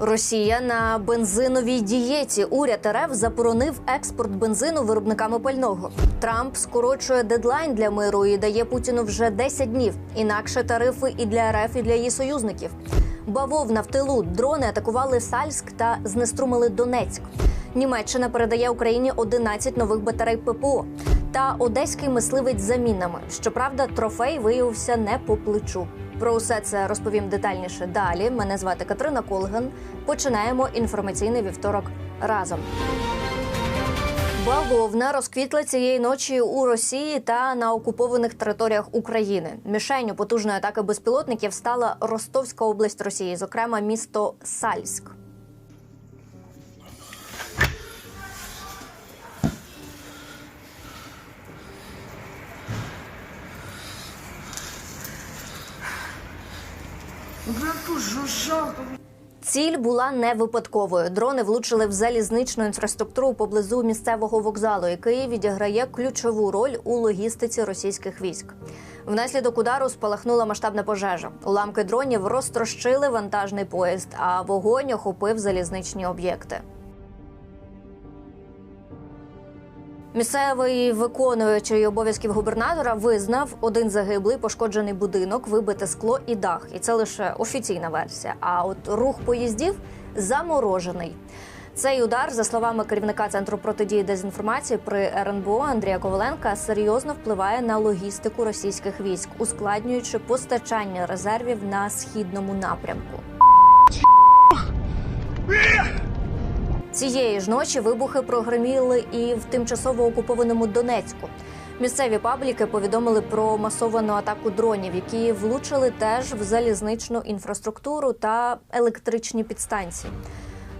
Росія на бензиновій дієті. Уряд РФ заборонив експорт бензину виробниками пального. Трамп скорочує дедлайн для миру і дає Путіну вже 10 днів. Інакше тарифи і для РФ, і для її союзників. Бавовна в тилу дрони атакували Сальськ та знеструмили Донецьк. Німеччина передає Україні 11 нових батарей ППО. Та одеський мисливець за мінами. Щоправда, трофей виявився не по плечу. Про усе це розповім детальніше далі. Мене звати Катерина Колган. Починаємо інформаційний вівторок разом. Бавовна розквітла цієї ночі у Росії та на окупованих територіях України. Мішенню потужної атаки безпілотників стала Ростовська область Росії, зокрема місто Сальськ. Ціль була не випадковою. Дрони влучили в залізничну інфраструктуру поблизу місцевого вокзалу, який відіграє ключову роль у логістиці російських військ. Внаслідок удару спалахнула масштабна пожежа. Уламки дронів розтрощили вантажний поїзд, а вогонь охопив залізничні об'єкти. Місцевий виконуючий обов'язків губернатора визнав один загиблий пошкоджений будинок, вибите скло і дах. І це лише офіційна версія. А от рух поїздів заморожений. Цей удар, за словами керівника центру протидії дезінформації при РНБО Андрія Коваленка, серйозно впливає на логістику російських військ, ускладнюючи постачання резервів на східному напрямку. Цієї ж ночі вибухи прогреміли і в тимчасово окупованому Донецьку. Місцеві пабліки повідомили про масовану атаку дронів, які влучили теж в залізничну інфраструктуру та електричні підстанції.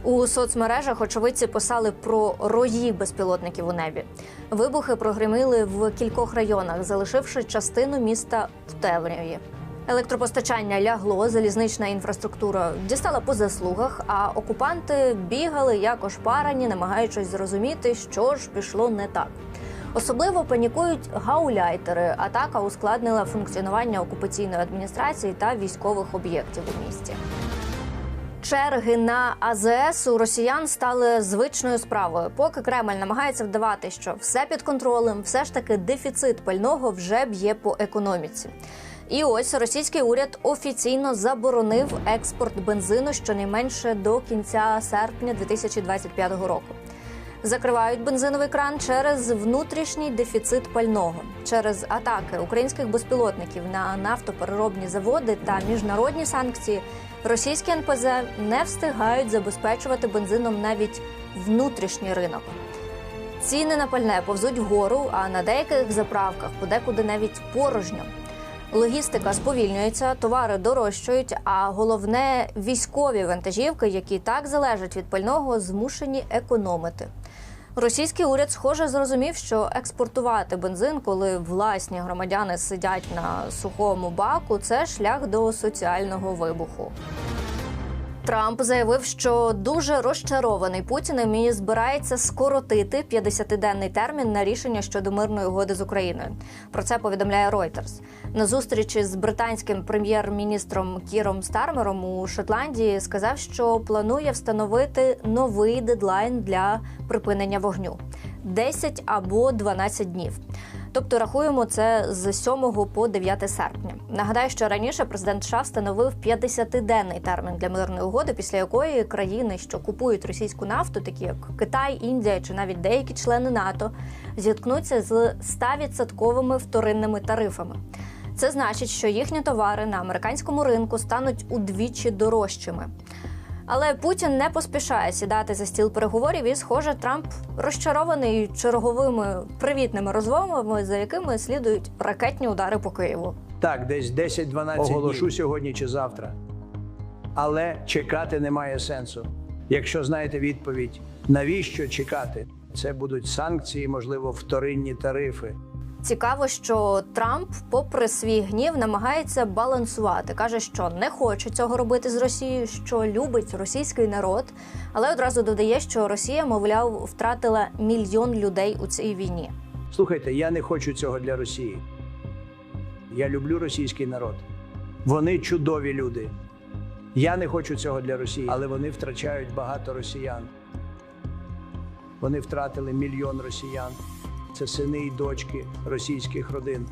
У соцмережах очевидці писали про рої безпілотників у небі. Вибухи прогреміли в кількох районах, залишивши частину міста в темряві. Електропостачання лягло, залізнична інфраструктура дістала по заслугах, а окупанти бігали як ошпарані, намагаючись зрозуміти, що ж пішло не так. Особливо панікують гауляйтери. Атака ускладнила функціонування окупаційної адміністрації та військових об'єктів у місті. Черги на АЗС у росіян стали звичною справою. Поки Кремль намагається вдавати, що все під контролем, все ж таки дефіцит пального вже б'є по економіці. І ось російський уряд офіційно заборонив експорт бензину щонайменше до кінця серпня 2025 року. Закривають бензиновий кран через внутрішній дефіцит пального, через атаки українських безпілотників на нафтопереробні заводи та міжнародні санкції. Російські НПЗ не встигають забезпечувати бензином навіть внутрішній ринок. Ціни на пальне повзуть вгору, а на деяких заправках подекуди навіть порожньо. Логістика сповільнюється, товари дорожчають, а головне військові вантажівки, які так залежать від пального, змушені економити. Російський уряд, схоже, зрозумів, що експортувати бензин, коли власні громадяни сидять на сухому баку, це шлях до соціального вибуху. Трамп заявив, що дуже розчарований Путіним і збирається скоротити 50-денний термін на рішення щодо мирної угоди з Україною. Про це повідомляє Reuters. На зустрічі з британським прем'єр-міністром Кіром Стармером у Шотландії сказав, що планує встановити новий дедлайн для припинення вогню 10 або 12 днів. Тобто рахуємо це з 7 по 9 серпня. Нагадаю, що раніше президент США встановив 50-денний термін для мирної угоди, після якої країни, що купують російську нафту, такі як Китай, Індія чи навіть деякі члени НАТО, зіткнуться з 100% вторинними тарифами. Це значить, що їхні товари на американському ринку стануть удвічі дорожчими. Але Путін не поспішає сідати за стіл переговорів, і, схоже, Трамп розчарований черговими привітними розмовами, за якими слідують ракетні удари по Києву. Так, десь 10-12 оголошу днів. сьогодні чи завтра. Але чекати немає сенсу. Якщо знаєте відповідь, навіщо чекати? Це будуть санкції, можливо, вторинні тарифи. Цікаво, що Трамп, попри свій гнів, намагається балансувати. каже, що не хоче цього робити з Росією, що любить російський народ, але одразу додає, що Росія, мовляв, втратила мільйон людей у цій війні. Слухайте, я не хочу цього для Росії. Я люблю російський народ. Вони чудові люди. Я не хочу цього для Росії, але вони втрачають багато росіян. Вони втратили мільйон росіян. Це сини і дочки російських родин.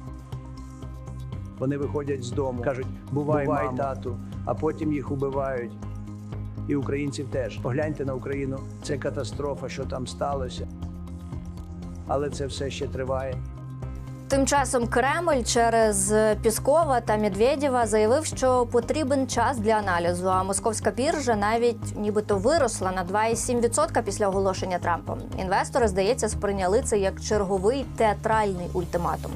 Вони виходять з дому, кажуть, бувай, мамо. тату, а потім їх убивають. І українців теж. Погляньте на Україну. Це катастрофа, що там сталося. Але це все ще триває. Тим часом Кремль через Піскова та Медведєва заявив, що потрібен час для аналізу. А московська біржа навіть нібито виросла на 2,7% після оголошення Трампа. Інвестори, здається, сприйняли це як черговий театральний ультиматум.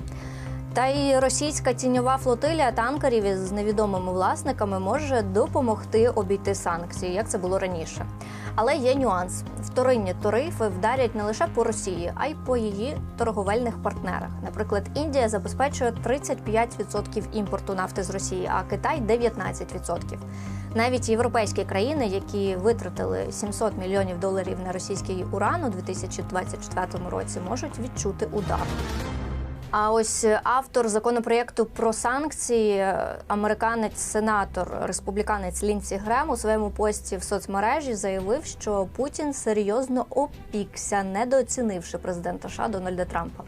Та й російська тіньова флотилія танкерів із невідомими власниками може допомогти обійти санкції, як це було раніше. Але є нюанс: вторинні тарифи вдарять не лише по Росії, а й по її торговельних партнерах. Наприклад, Індія забезпечує 35% імпорту нафти з Росії, а Китай 19%. Навіть європейські країни, які витратили 700 мільйонів доларів на російський уран у 2024 році, можуть відчути удар. А ось автор законопроєкту про санкції, американець-сенатор, республіканець Лінсі Грем у своєму пості в соцмережі заявив, що Путін серйозно опікся, недооцінивши президента США Дональда Трампа.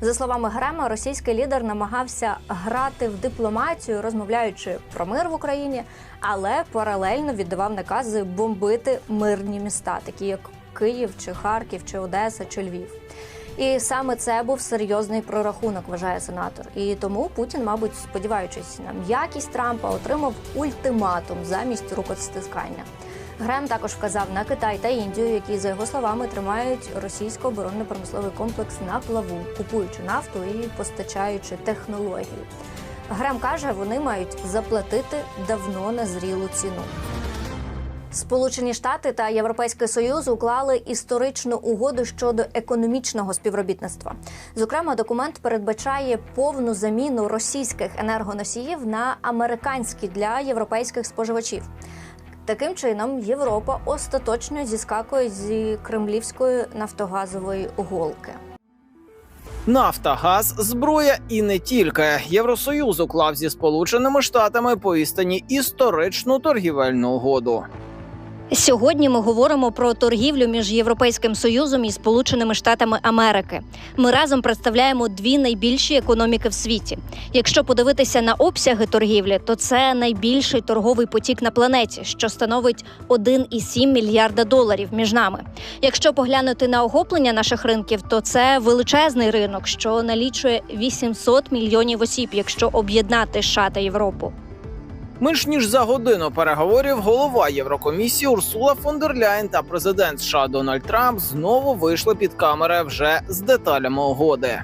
За словами Грема, російський лідер намагався грати в дипломатію, розмовляючи про мир в Україні, але паралельно віддавав накази бомбити мирні міста, такі як Київ, чи Харків, чи Одеса, чи Львів. І саме це був серйозний прорахунок, вважає сенатор. І тому Путін, мабуть, сподіваючись на м'якість Трампа, отримав ультиматум замість рукостискання. Грем також вказав на Китай та Індію, які за його словами тримають російсько оборонно-промисловий комплекс на плаву, купуючи нафту і постачаючи технології. Грем каже, вони мають заплатити давно незрілу ціну. Сполучені Штати та Європейський Союз уклали історичну угоду щодо економічного співробітництва. Зокрема, документ передбачає повну заміну російських енергоносіїв на американські для європейських споживачів. Таким чином, Європа остаточно зіскакує зі кремлівської нафтогазової голки. Нафта, газ, зброя і не тільки Євросоюз уклав зі Сполученими Штатами по істині історичну торгівельну угоду. Сьогодні ми говоримо про торгівлю між Європейським Союзом і Сполученими Штатами Америки. Ми разом представляємо дві найбільші економіки в світі. Якщо подивитися на обсяги торгівлі, то це найбільший торговий потік на планеті, що становить 1,7 мільярда доларів між нами. Якщо поглянути на охоплення наших ринків, то це величезний ринок, що налічує 800 мільйонів осіб, якщо об'єднати США та Європу. Менш ніж за годину переговорів голова Єврокомісії Урсула фон дер Ляйн та президент США Дональд Трамп знову вийшли під камери вже з деталями угоди.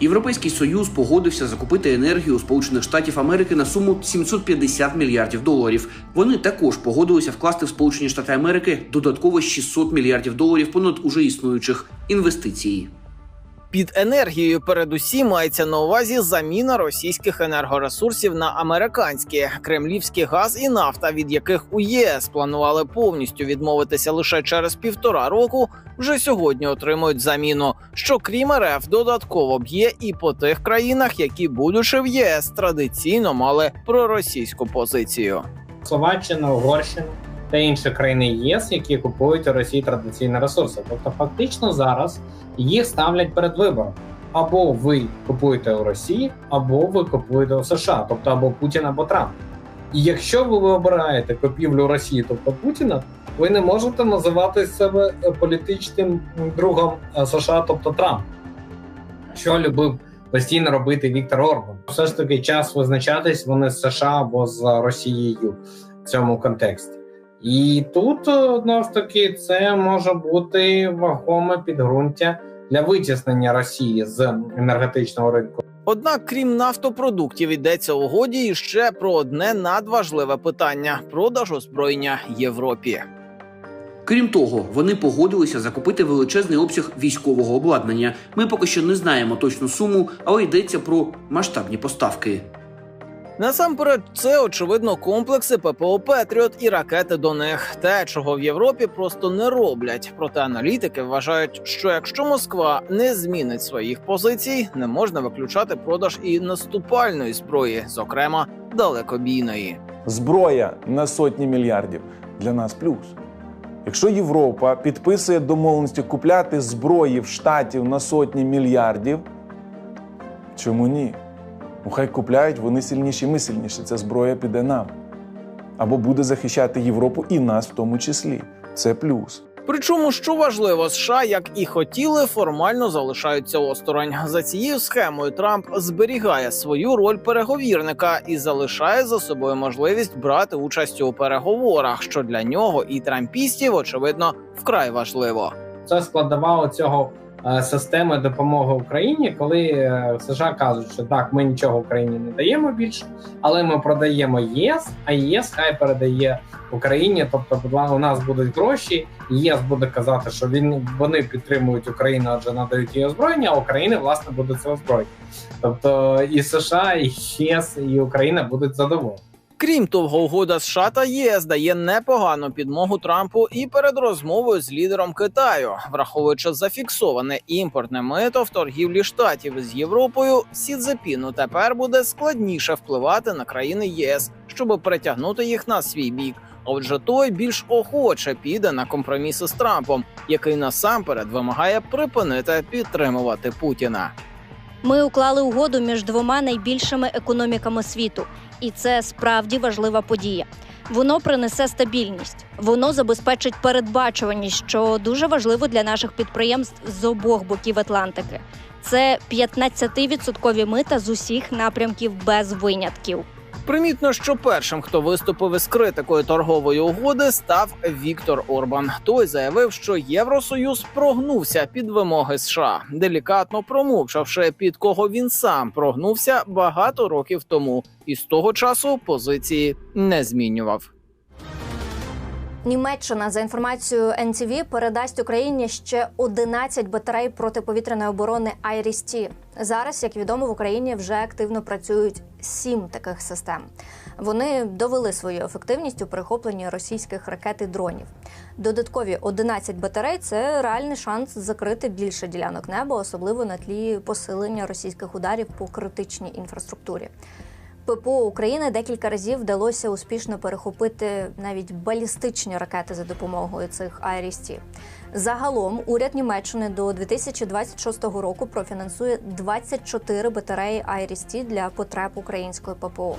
Європейський союз погодився закупити енергію Сполучених Штатів Америки на суму 750 мільярдів доларів. Вони також погодилися вкласти в Сполучені Штати Америки додатково 600 мільярдів доларів понад уже існуючих інвестицій. Під енергією передусім мається на увазі заміна російських енергоресурсів на американські кремлівський газ і нафта, від яких у ЄС планували повністю відмовитися лише через півтора року. Вже сьогодні отримують заміну, що крім РФ додатково б'є і по тих країнах, які, будучи в ЄС, традиційно мали проросійську позицію. Словаччина, Угорщина та інші країни ЄС, які купують у Росії традиційні ресурси. Тобто, фактично зараз їх ставлять перед вибором: або ви купуєте у Росії, або ви купуєте у США, тобто або Путін, або Трамп. І якщо ви обираєте купівлю Росії, тобто Путіна, ви не можете називати себе політичним другом е, США, тобто Трамп. Що любив постійно робити Віктор Орбан. Все ж таки час визначатись вони з США або з Росією в цьому контексті. І тут одно ж таки це може бути вагоме підґрунтя для витіснення Росії з енергетичного ринку. Однак, крім нафтопродуктів, йдеться угоді і ще про одне надважливе питання продаж озброєння Європі. Крім того, вони погодилися закупити величезний обсяг військового обладнання. Ми поки що не знаємо точну суму, але йдеться про масштабні поставки. Насамперед, це очевидно комплекси ППО Петріот і ракети до них. Те, чого в Європі просто не роблять. Проте аналітики вважають, що якщо Москва не змінить своїх позицій, не можна виключати продаж і наступальної зброї, зокрема далекобійної. зброя на сотні мільярдів для нас плюс. Якщо Європа підписує домовленості купляти зброї в штатів на сотні мільярдів, чому ні? Ну, хай купляють, вони сильніші, ми сильніші. Ця зброя піде нам. Або буде захищати Європу і нас в тому числі. Це плюс. Причому, що важливо, США, як і хотіли, формально залишаються осторонь. За цією схемою Трамп зберігає свою роль переговірника і залишає за собою можливість брати участь у переговорах, що для нього і трампістів, очевидно, вкрай важливо. Це складова цього системи допомоги Україні, коли е, США кажуть, що так, ми нічого Україні не даємо більше, але ми продаємо ЄС, а ЄС хай передає Україні. Тобто, у нас будуть гроші. ЄС буде казати, що він вони підтримують Україну, адже надають їй озброєння, а Україна власне буде це озброєння. Тобто і США, і ЄС, і Україна будуть задоволені. Крім того, угода США та ЄС дає непогану підмогу Трампу і перед розмовою з лідером Китаю, враховуючи зафіксоване імпортне мито в торгівлі штатів з Європою, Сі Цзепіну тепер буде складніше впливати на країни ЄС, щоб притягнути їх на свій бік. Отже, той більш охоче піде на компроміси з Трампом, який насамперед вимагає припинити підтримувати Путіна. Ми уклали угоду між двома найбільшими економіками світу, і це справді важлива подія. Воно принесе стабільність, воно забезпечить передбачуваність, що дуже важливо для наших підприємств з обох боків Атлантики. Це 15% мита з усіх напрямків без винятків. Примітно, що першим, хто виступив із критикою торгової угоди, став Віктор Орбан. Той заявив, що Євросоюз прогнувся під вимоги США, делікатно промовчавши, під кого він сам прогнувся багато років тому, і з того часу позиції не змінював. Німеччина за інформацією NTV, передасть Україні ще 11 батарей протиповітряної оборони «Айріс-Ті». Зараз, як відомо, в Україні вже активно працюють сім таких систем. Вони довели свою ефективність у перехопленні російських ракет і дронів. Додаткові 11 батарей це реальний шанс закрити більше ділянок неба, особливо на тлі посилення російських ударів по критичній інфраструктурі. ППО України декілька разів вдалося успішно перехопити навіть балістичні ракети за допомогою цих «Айріс-Ті». Загалом уряд Німеччини до 2026 року профінансує 24 батареї «Айріс-Ті» для потреб української ППО.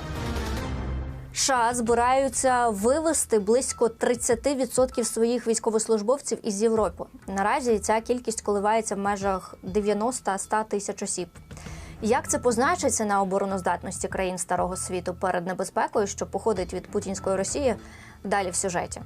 США збираються вивести близько 30% своїх військовослужбовців із Європи. Наразі ця кількість коливається в межах 90-100 тисяч осіб. Як це позначиться на обороноздатності країн старого світу перед небезпекою, що походить від путінської Росії? Далі в сюжеті.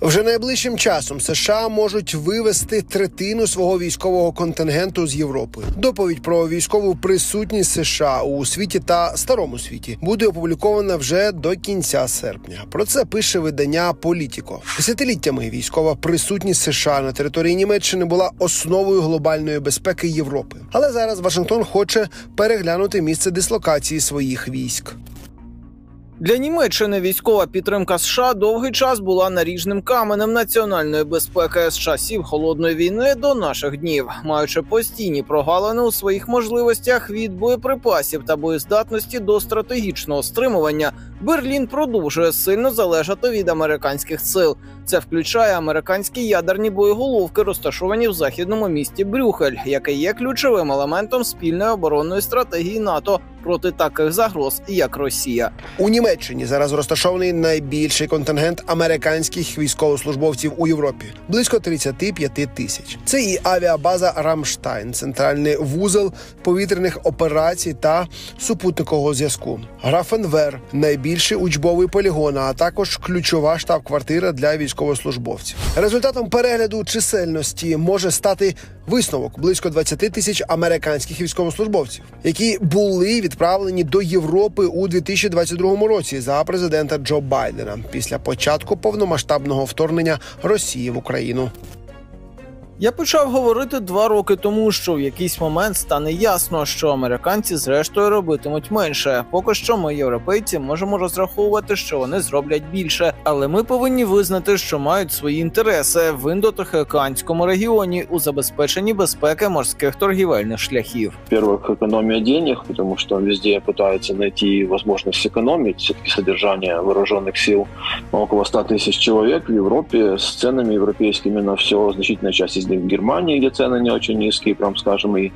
Вже найближчим часом США можуть вивести третину свого військового контингенту з Європи. Доповідь про військову присутність США у світі та старому світі буде опублікована вже до кінця серпня. Про це пише видання Політіко. Десятиліттями військова присутність США на території Німеччини була основою глобальної безпеки Європи. Але зараз Вашингтон хоче переглянути місце дислокації своїх військ. Для Німеччини військова підтримка США довгий час була наріжним каменем національної безпеки з часів холодної війни до наших днів, маючи постійні прогалини у своїх можливостях від боєприпасів та боєздатності до стратегічного стримування. Берлін продовжує сильно залежати від американських сил. Це включає американські ядерні боєголовки, розташовані в західному місті Брюхель, яке є ключовим елементом спільної оборонної стратегії НАТО проти таких загроз, як Росія. У Німеччині зараз розташований найбільший контингент американських військовослужбовців у Європі близько 35 тисяч. Це і авіабаза Рамштайн, центральний вузол повітряних операцій та супутникового зв'язку. Графенвер найбільший учбовий полігон, а також ключова штаб-квартира для військовослужбовців. Результатом перегляду чисельності може стати висновок близько 20 тисяч американських військовослужбовців, які були відправлені до Європи у 2022 році за президента Джо Байдена після початку повномасштабного вторгнення Росії в Україну. Я почав говорити два роки тому, що в якийсь момент стане ясно, що американці зрештою робитимуть менше. Поки що ми, європейці, можемо розраховувати, що вони зроблять більше, але ми повинні визнати, що мають свої інтереси в індотихоокеанському регіоні у забезпеченні безпеки морських торгівельних шляхів. Во-первых, экономия денег, потому что везде пытаются найти возможность сэкономить. Все-таки содержание вооруженных сил около 100 тысяч человек в Европе с ценами европейскими на все, значительная часть из них в Германии, где цены не очень низкие, прям скажем, и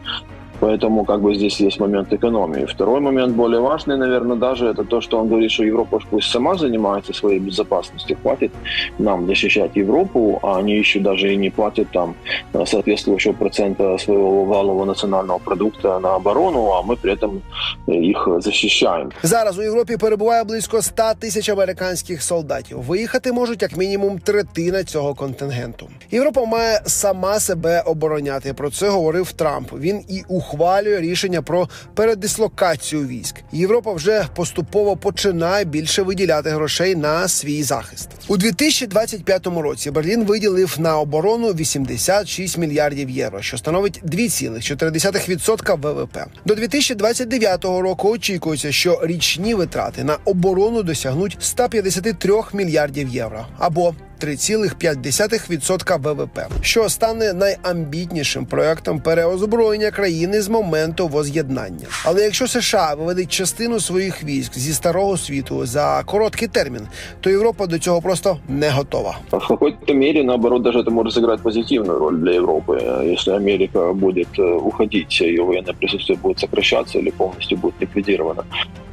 Поэтому как бы здесь есть момент экономии. Второй момент, более важный, наверное, даже, это то, что он говорит, что Европа уж пусть сама занимается своей безопасностью, хватит нам защищать Европу, а они еще даже и не платят там э, соответствующего процента своего валового национального продукта на оборону, а мы при этом э, их защищаем. Зараз у Європі перебуває близько 100 тисяч американських солдатів. Виїхати можуть як мінімум третина цього контингенту. Європа має сама себе обороняти. Про це говорив Трамп. Він і ухвалює рішення про передислокацію військ. Європа вже поступово починає більше виділяти грошей на свій захист. У 2025 році Берлін виділив на оборону 86 мільярдів євро, що становить 2,4% ВВП. До 2029 року очікується, що річні витрати на оборону досягнуть 153 мільярдів євро або 3,5% ВВП, що стане найамбітнішим проектом переозброєння країни з моменту воз'єднання. Але якщо США виведуть частину своїх військ зі старого світу за короткий термін, то Європа до цього просто не готова. В какой-то мере, наоборот, даже это может сыграть позитивную роль для Европы. Если Америка будет э, уходить, ее военное присутствие будет сокращаться или полностью будет ликвидировано.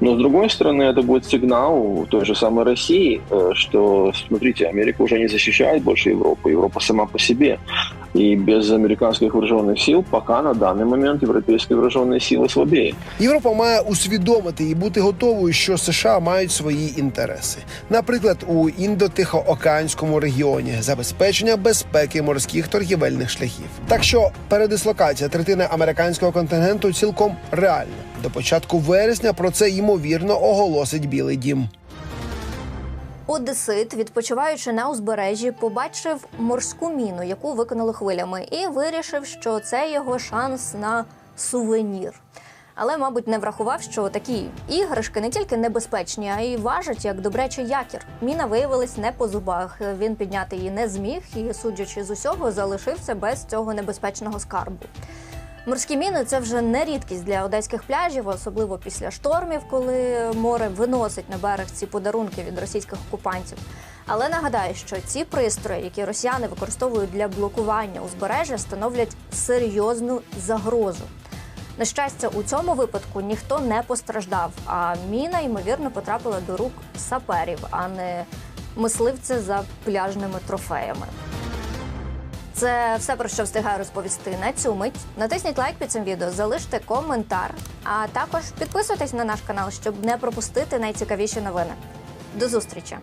Но, с другой стороны, это будет сигнал той же самой России, э, что, смотрите, Америка уже не защищает больше Европу, Европа сама по себе. И без американских вооруженных сил пока на данный момент европейские вооруженные силы слабее. Європа має усвідомити і бути готовою, що США мають свої інтереси, наприклад, у індотихоокеанському регіоні забезпечення безпеки морських торгівельних шляхів. Так що передислокація третини американського контингенту цілком реальна. До початку вересня про це ймовірно оголосить Білий Дім. Одесит, відпочиваючи на узбережжі, побачив морську міну, яку викинули хвилями, і вирішив, що це його шанс на сувенір. Але, мабуть, не врахував, що такі іграшки не тільки небезпечні, а й важать як добрячий якір. Міна виявилась не по зубах. Він підняти її не зміг і, судячи з усього, залишився без цього небезпечного скарбу. Морські міни це вже не рідкість для одеських пляжів, особливо після штормів, коли море виносить на берег ці подарунки від російських окупантів. Але нагадаю, що ці пристрої, які росіяни використовують для блокування узбережжя, становлять серйозну загрозу. На щастя, у цьому випадку ніхто не постраждав, а міна ймовірно потрапила до рук саперів, а не мисливця за пляжними трофеями. Це все про що встигаю розповісти на цю мить. Натисніть лайк під цим відео, залиште коментар, а також підписуйтесь на наш канал, щоб не пропустити найцікавіші новини. До зустрічі!